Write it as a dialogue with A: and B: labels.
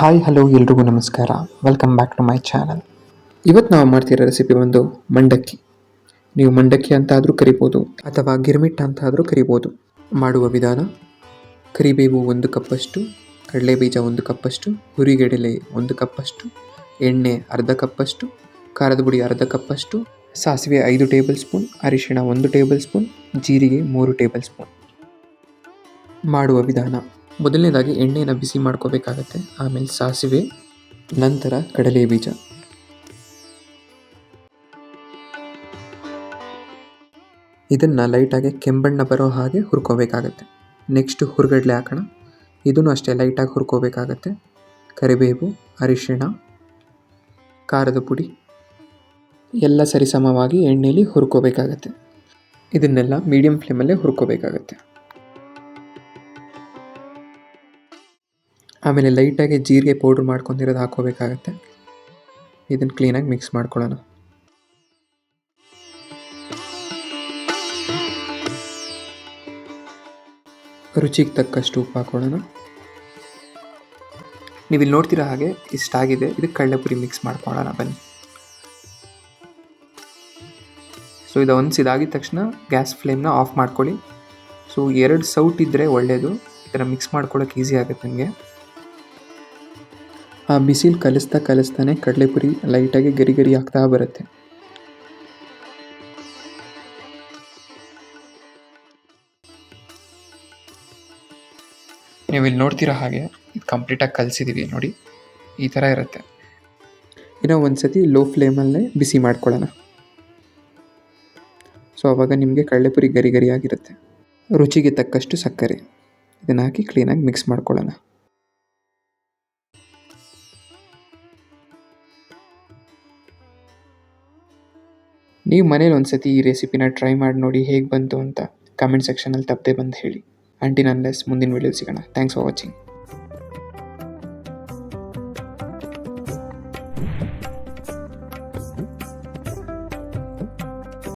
A: Hi hello ಎಲ್ರಿಗೂ ನಮಸ್ಕಾರ. Welcome back to my channel ಇವತ್ತು ನಾವು ಮಾಡ್ತಿರೋ ರೆಸಿಪಿ ಒಂದು ಮಂಡಕ್ಕಿ. ನೀವು ಮಂಡಕ್ಕಿ ಅಂತ ಆದರೂ ಕರಿಬೋದು, ಅಥವಾ ಗಿರ್ಮಿಟ್ ಅಂತ ಆದರೂ ಕರಿಬೋದು. ಮಾಡುವ ವಿಧಾನ, ಕರಿಬೇವು ಒಂದು ಕಪ್ಪಷ್ಟು ಕಡಲೆಬೀಜ ಒಂದು ಕಪ್ಪಷ್ಟು, ಹುರಿಗಡಲೆ ಒಂದು ಕಪ್ಪಷ್ಟು, ಎಣ್ಣೆ ಅರ್ಧ ಕಪ್ಪಷ್ಟು, ಖಾರದ ಪುಡಿ ಅರ್ಧ ಕಪ್ಪಷ್ಟು, ಸಾಸಿವೆ ಐದು ಟೇಬಲ್ ಸ್ಪೂನ್ ಅರಿಶಿಣ ಒಂದು ಟೇಬಲ್ ಸ್ಪೂನ್ ಜೀರಿಗೆ ಮೂರು ಟೇಬಲ್ ಸ್ಪೂನ್ ಮಾಡುವ ವಿಧಾನ. ಮೊದಲನೇದಾಗಿ ಎಣ್ಣೆನ ಬಿಸಿ ಮಾಡ್ಕೋಬೇಕಾಗತ್ತೆ. ಆಮೇಲೆ ಸಾಸಿವೆ, ನಂತರ ಕಡಲೆ ಬೀಜ. ಇದನ್ನು ಲೈಟಾಗಿ ಕೆಂಬಣ್ಣ ಬರೋ ಹಾಗೆ ಹುರ್ಕೋಬೇಕಾಗತ್ತೆ. ನೆಕ್ಸ್ಟ್ ಹುರ್ಗಡ್ಲೆ ಹಾಕೋಣ. ಇದನ್ನು ಅಷ್ಟೇ ಲೈಟಾಗಿ ಹುರ್ಕೋಬೇಕಾಗತ್ತೆ. ಕರಿಬೇವು, ಅರಿಶಿಣ, ಖಾರದ ಪುಡಿ ಎಲ್ಲ ಸರಿಸಮವಾಗಿ ಎಣ್ಣೆಯಲ್ಲಿ ಹುರ್ಕೋಬೇಕಾಗತ್ತೆ. ಇದನ್ನೆಲ್ಲ ಮೀಡಿಯಮ್ ಫ್ಲೇಮಲ್ಲೇ ಹುರ್ಕೋಬೇಕಾಗತ್ತೆ. ಆಮೇಲೆ ಲೈಟಾಗಿ ಜೀರಿಗೆ ಪೌಡ್ರ್ ಮಾಡ್ಕೊಂಡಿರೋದು ಹಾಕೋಬೇಕಾಗತ್ತೆ ಇದನ್ನು ಕ್ಲೀನಾಗಿ ಮಿಕ್ಸ್ ಮಾಡ್ಕೊಳ್ಳೋಣ. ರುಚಿಗೆ ತಕ್ಕಷ್ಟು ಉಪ್ಪು ಹಾಕೊಳ್ಳೋಣ ನೀವು ಇಲ್ಲಿ ನೋಡ್ತಿರೋ ಹಾಗೆ ಇಷ್ಟಾಗಿದೆ ಇದಕ್ಕೆ ಕಡಲೆಪುರಿ ಮಿಕ್ಸ್ ಮಾಡ್ಕೊಳ್ಳೋಣ, ಬನ್ನಿ. ಸೊ ಇದು ಒಂದು ಇದಾಗಿದ ತಕ್ಷಣ ಗ್ಯಾಸ್ ಫ್ಲೇಮ್ನ ಆಫ್ ಮಾಡ್ಕೊಳ್ಳಿ. ಸೊ ಎರಡು ಸೌಟ್ ಇದ್ದರೆ ಒಳ್ಳೆಯದು ಈ ಥರ ಮಿಕ್ಸ್ ಮಾಡ್ಕೊಳ್ಳೋಕೆ ಈಸಿ ಆಗುತ್ತೆ ನಿಮಗೆ. ಆ ಬಿಸಿಲು ಕಲಿಸ್ತಾ ಕಲಿಸ್ತಾನೆ ಕಡಲೆಪುರಿ ಲೈಟಾಗಿ ಗರಿ ಗರಿ ಆಗ್ತಾ ಬರುತ್ತೆ. ನೀವು ಇಲ್ಲಿ ನೋಡ್ತಿರೋ ಹಾಗೆ ಇದು ಕಂಪ್ಲೀಟಾಗಿ ಕಲಿಸಿದ್ದೀವಿ ನೋಡಿ ಈ ಥರ ಇರುತ್ತೆ. ಇನ್ನು ಒಂದು ಸತಿ ಲೋ ಫ್ಲೇಮಲ್ಲೇ ಬಿಸಿ ಮಾಡ್ಕೊಳ್ಳೋಣ. ಸೊ ಅವಾಗ ನಿಮಗೆ ಕಡಲೆಪುರಿ ಗರಿ ಗರಿಯಾಗಿರುತ್ತೆ ರುಚಿಗೆ ತಕ್ಕಷ್ಟು ಸಕ್ಕರೆ. ಇದನ್ನು ಹಾಕಿ ಕ್ಲೀನಾಗಿ ಮಿಕ್ಸ್ ಮಾಡ್ಕೊಳ್ಳೋಣ. ನೀವು ಮನೇಲಿ ಒಂದು ಸತಿ ಈ ರೆಸಿಪಿನ ಟ್ರೈ ಮಾಡಿ ನೋಡಿ ಹೇಗೆ ಬಂತು ಅಂತ ಕಮೆಂಟ್ ಸೆಕ್ಷನಲ್ಲಿ ತಪ್ಪದೆ ಬಂದು ಹೇಳಿ. ಆಂಟಿ ನನ್ಲೆಸ್ ಮುಂದಿನ ವೀಡಿಯೋ ಸಿಗೋಣ. Thanks for watching